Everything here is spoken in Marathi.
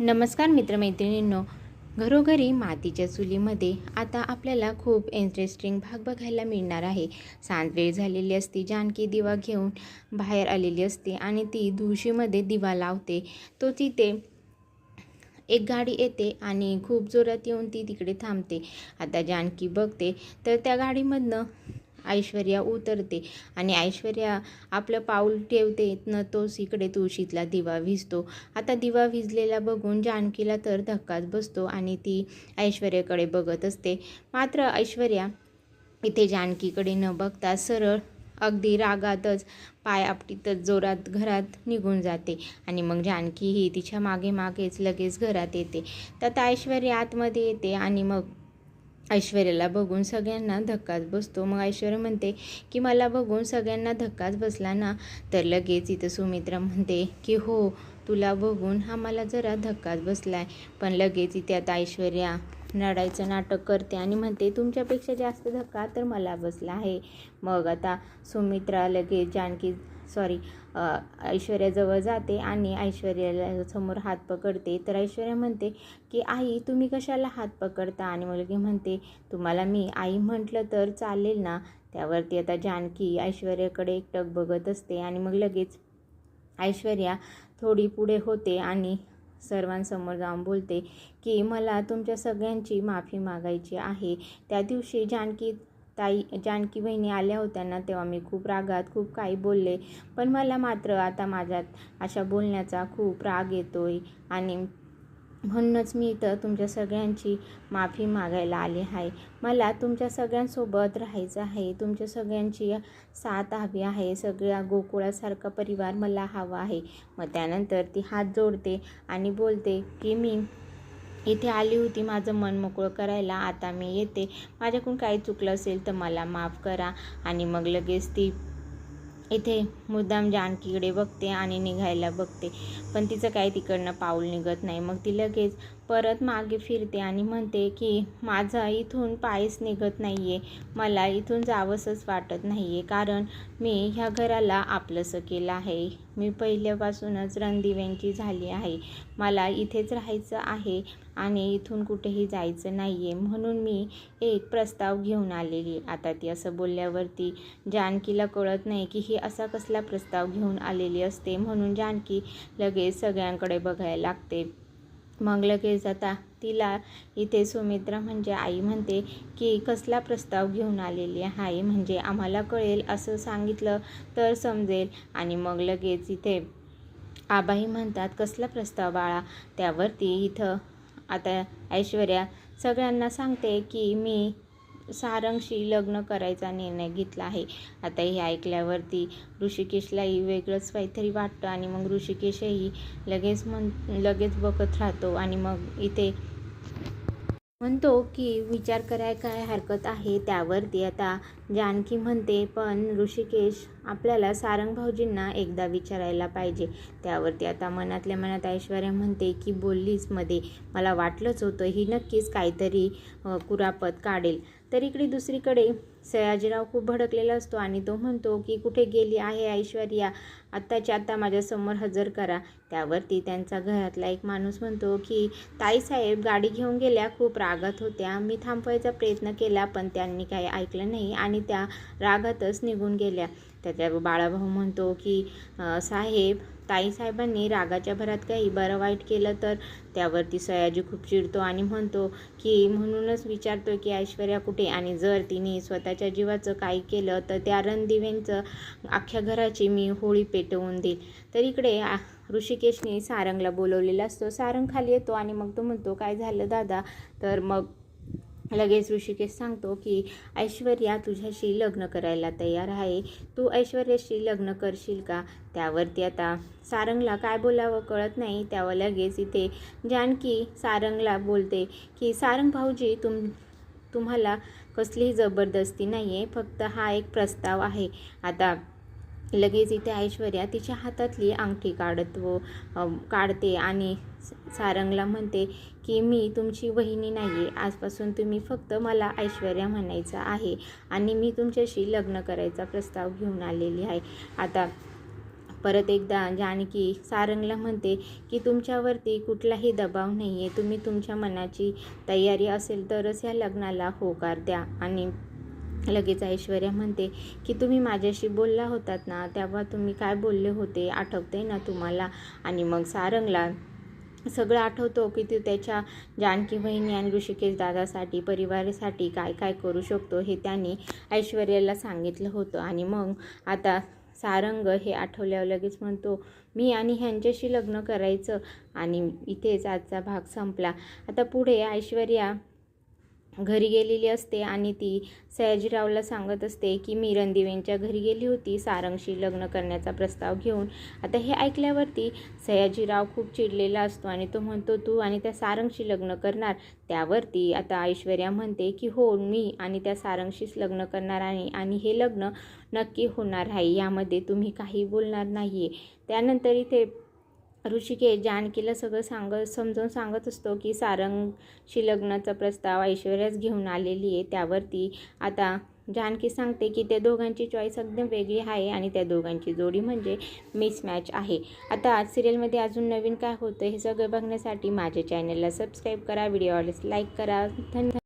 नमस्कार मित्रमैत्रिणींनो. घरोघरी मातीच्या चुलीमध्ये आता आपल्याला खूप इंटरेस्टिंग भाग बघायला मिळणार आहे. सांज वेळ झालेली असते जानकी दिवा घेऊन बाहेर आलेली असते आणि ती धुळशीमध्ये दिवा लावते. तो तिथे एक गाडी येते आणि खूप जोरात येऊन ती तिकडे थांबते. आता जानकी बघते तर त्या गाडीमधनं ऐश्वर्या उतरते आणि ऐश्वर्या आपलं पाऊल ठेवते. न तोच इकडे तुळशीतला दिवा विजतो. आता दिवा विजलेला बघून जानकीला तर धक्काच बसतो आणि ती ऐश्वर्याकडे बघत असते. मात्र ऐश्वर्या इथे जानकीकडे न बघता सरळ अगदी रागातच पाय आपटीतच जोरात घरात निघून जाते आणि मग जानकी ही तिच्यामागे मागेच लगेच घरात येते. तर ऐश्वर्या आतमध्ये येते आणि मग ऐश्वर्याला बघून सगळ्यांना धक्काच बसतो. मग ऐश्वर्या म्हणते की मला बघून सगळ्यांना धक्काच बसला ना? तर लगेच इथं सुमित्रा म्हणते की हो तुला बघून हा मला जरा धक्काच बसला आहे पण लगेच इथे आता ऐश्वर्या रडायचं नाटक करते आणि म्हणते तुमच्यापेक्षा जास्त धक्का तर मला बसला आहे. मग आता सुमित्रा लगेच जानकी सॉरी ऐश्वर्याजवळ जाते आणि ऐश्वर्याला समोर हात पकडते. तर ऐश्वर्या म्हणते की आई तुम्ही कशाला हात पकडता? आणि मुलगी म्हणते तुम्हाला मी आई म्हटलं तर चालेल ना? त्यावरती आता जानकी ऐश्वर्याकडे एकटक बघत असते आणि मग लगेच ऐश्वर्या थोडी पुढे होते आणि सर्वांसमोर जाऊन बोलते की मला तुमच्या सगळ्यांची माफी मागायची आहे. त्या दिवशी जानकी ताई जानकी बहिणी आल्या होत्या ना तेव्हा मी खूप रागात खूप काही बोलले. पण मला मात्र आता माझ्यात अशा बोलण्याचा खूप राग येतो आहे आणि म्हणूनच मी इथं तुमच्या सगळ्यांची माफी मागायला आले आहे. मला तुमच्या सगळ्यांसोबत राहायचं आहे. तुमच्या सगळ्यांची साथ हवी आहे. सगळ्या गोकुळासारखा परिवार मला हवा आहे. मग त्यानंतर ती हात जोडते आणि बोलते की मी इथे आली होती माझं मन मोकळं करायला. आता मी येते. माझ्याकडून काही चुकलं असेल तर मला माफ करा. आणि मग लगेच ती इथे मुद्दाम जानकीकडे बघते आणि निघायला बघते. पण तिचं काही तिकडनं पाऊल निघत नाही. मग ती लगेच परत मागे फिरते आणि म्हणते की माझा इथून पायच निघत नाही आहे मला इथून जावंसंच वाटत नाही आहे कारण मी ह्या घराला आपलंसं केलं आहे. मी पहिल्यापासूनच रणदिव्यांची झाली आहे. मला इथेच राहायचं आहे आणि इथून कुठेही जायचं नाही आहे म्हणून मी एक प्रस्ताव घेऊन आलेली. आता ती असं बोलल्यावरती जानकीला कळत नाही की ही असा कसला प्रस्ताव घेऊन आलेली असते. म्हणून जानकी लगेच सगळ्यांकडे बघायला लागते. मग लगेच आता तिला इथे सुमित्रा म्हणजे आई म्हणते की कसला प्रस्ताव घेऊन आलेली आहे? म्हणजे आम्हाला कळेल असं सांगितलं तर समजेल. आणि मग लगेच इथे आबाई म्हणतात कसला प्रस्ताव बाळा? त्यावरती इथं. आता ऐश्वर्या सगळ्यांना सांगते की मी सारंगशी लग्न करायचा निर्णय घेतला आहे. आता हे ऐकल्यावरती ऋषिकेशलाही वेगळंच काहीतरी वाटतं आणि मग ऋषिकेशही लगेच म्हण लगेच बघत राहतो आणि मग इथे म्हणतो की विचार कराय काय हरकत आहे त्यावरती आता जानकी म्हणते पण ऋषिकेश आपल्याला सारंग भाऊजींना एकदा विचारायला पाहिजे. त्यावरती आता मनातल्या मनात ऐश्वर्या म्हणते की बोललीच मध्ये मला वाटलंच होतं ही नक्कीच काहीतरी कुरापत काढेल. तर इकडे दुसरीकडे सयाजीराव खूप भडकलेला असतो आणि तो म्हणतो की कुठे गेली आहे ऐश्वर्या? आत्ताच्या आत्ता माझ्यासमोर हजर करा. त्यावरती त्यांचा घरातला एक माणूस म्हणतो की ताईसाहेब गाडी घेऊन गेल्या खूप रागात होत्या. मी थांबवायचा प्रयत्न केला पण त्यांनी काही ऐकलं नाही आणि त्या रागातच निघून गेल्या. त्याच्या बाळाभाऊ म्हणतो की साहेब ताईसाहेबांनी रागाच्या भरात काही बरं वाईट केलं तर? त्यावरती सयाजी खूप चिडतो आणि म्हणतो की म्हणूनच विचारतो की ऐश्वर्या कुठे? आणि जर तिने स्वतःच्या जीवाचं काही केलं तर त्या रणदिव्यांचं अख्ख्या घराची मी होळी पेटवून देईल. तर इकडे ऋषिकेशने सारंगला बोलवलेला असतो. सारंग खाली येतो आणि मग तो म्हणतो काय झालं दादा? तर मग लगेच ऋषिकेश सांगतो की ऐश्वर्या तुझ्याशी लग्न करायला तयार आहे. तू ऐश्वर्याशी लग्न करशील का? त्यावरती आता सारंगला काय बोलावं कळत नाही. त्यावर लगेच इथे जानकी सारंगला बोलते की सारंग भाऊजी तुम तुम्हाला कसलीही जबरदस्ती नाही आहे फक्त हा एक प्रस्ताव आहे. आता लगेच इथे ऐश्वर्या तिच्या हातातली अंगठी काढत व काढते आणि सारंगला म्हणते की मी तुमची वहिनी नाही आहे आजपासून तुम्ही फक्त मला ऐश्वर्या म्हणायचं आहे आणि मी तुमच्याशी लग्न करायचा प्रस्ताव घेऊन आलेली आहे. आता परत एकदा जानकी सारंगला म्हणते की तुमच्यावरती कुठलाही दबाव नाही आहे तुम्ही तुमच्या मनाची तयारी असेल तरच या लग्नाला होकार द्या. आणि लगेच ऐश्वर्या म्हणते की तुम्ही माझ्याशी बोलला होतात ना तेव्हा तुम्ही काय बोलले होते? आठवते ना तुम्हाला? आणि मग सारंगला सगळं आठवतो की तू त्याच्या जानकी बहिणी आणि ऋषिकेश दादासाठी परिवारासाठी काय काय करू शकतो हे त्यांनी ऐश्वर्याला सांगितलं होतं. आणि मग आता सारंग हे आठवल्यावर लगेच म्हणतो मी आणि ह्यांच्याशी लग्न करायचं आणि इथेच आजचा भाग संपला. आता पुढे ऐश्वर्या घरी गेलेली असते आणि ती सयाजीरावला सांगत असते की मी रणदिवेंच्या घरी गेली होती सारंगशी लग्न करण्याचा प्रस्ताव घेऊन. आता हे ऐकल्यावरती सयाजीराव खूप चिडलेला असतो आणि तो म्हणतो तू आणि त्या सारंगशी लग्न करणार? त्यावरती आता ऐश्वर्या म्हणते की हो मी आणि त्या सारंगशीच लग्न करणार आहे आणि हे लग्न नक्की होणार आहे यामध्ये तुम्ही काही बोलणार नाही आहे त्यानंतर इथे ऋषिकेश जानकीला सगळं सांग समजावून सांगत असतो की सारंगशी लग्नाचा प्रस्ताव ऐश्वर्याच घेऊन आलेली आहे. त्यावरती आता जानकी सांगते की त्या दोघांची चॉईस एकदम वेगळी आहे आणि त्या दोघांची जोडी म्हणजे मिसमॅच आहे. आता आज सिरियलमध्ये अजून नवीन काय होतं हे सगळं बघण्यासाठी माझ्या चॅनलला सबस्क्राईब करा व्हिडिओ लाईक करा. धन्यवाद.